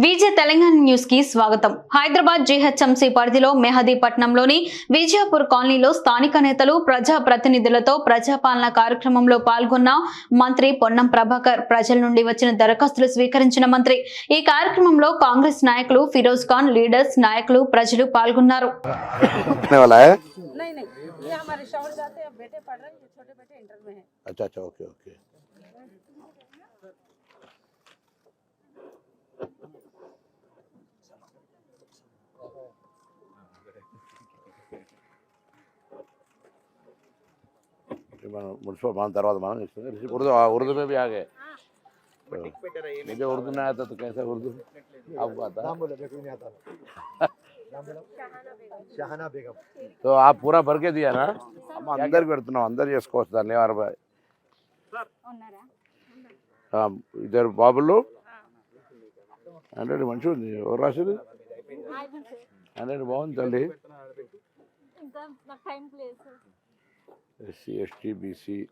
విజయ Telangana news కి స్వాగతం Hyderabad GHMC పరిధిలో మెహదీపట్నంలోని విజయపూర్ కాలనీలో స్థానిక నేతలు ప్రజా ప్రతినిధులతో ప్రజాపాలన కార్యక్రమంలో పాల్గొన్న మంత్రి పొన్నం ప్రభాకర్ ప్రజల నుండి వచ్చిన దరఖాస్తులు స్వీకరించిన మంత్రి ఈ కార్యక్రమంలో కాంగ్రెస్ నాయకులు ఫిరోజ్ ఖాన్ లీడర్స్ నాయకులు ప్రజలు పాల్గొన్నారు पढ़ने वाला है नहीं మనం మున్సిపల్ మన తర్వాత మనం ఇస్తుంది उर्दू हाँ, उर्दू में भी आ गए तो मुझे उर्दू नहीं आता तो कैसे उर्दू आपको आता नाम बोलो मेरे को नहीं आता नाम बोलो शहाना बेगम तो आप पूरा भर के दिया ना हम अंदर పెడుతున్నాం అందరు చేసుకోవచ్చు దాన్ని ఎవరు బాయ్ ఇద్దరు బాబులు హండ్రెడ్ మంచిగా ఉంది ఎవరు రాసింది హండ్రెడ్ బాగుంది తల్లి CHTBC.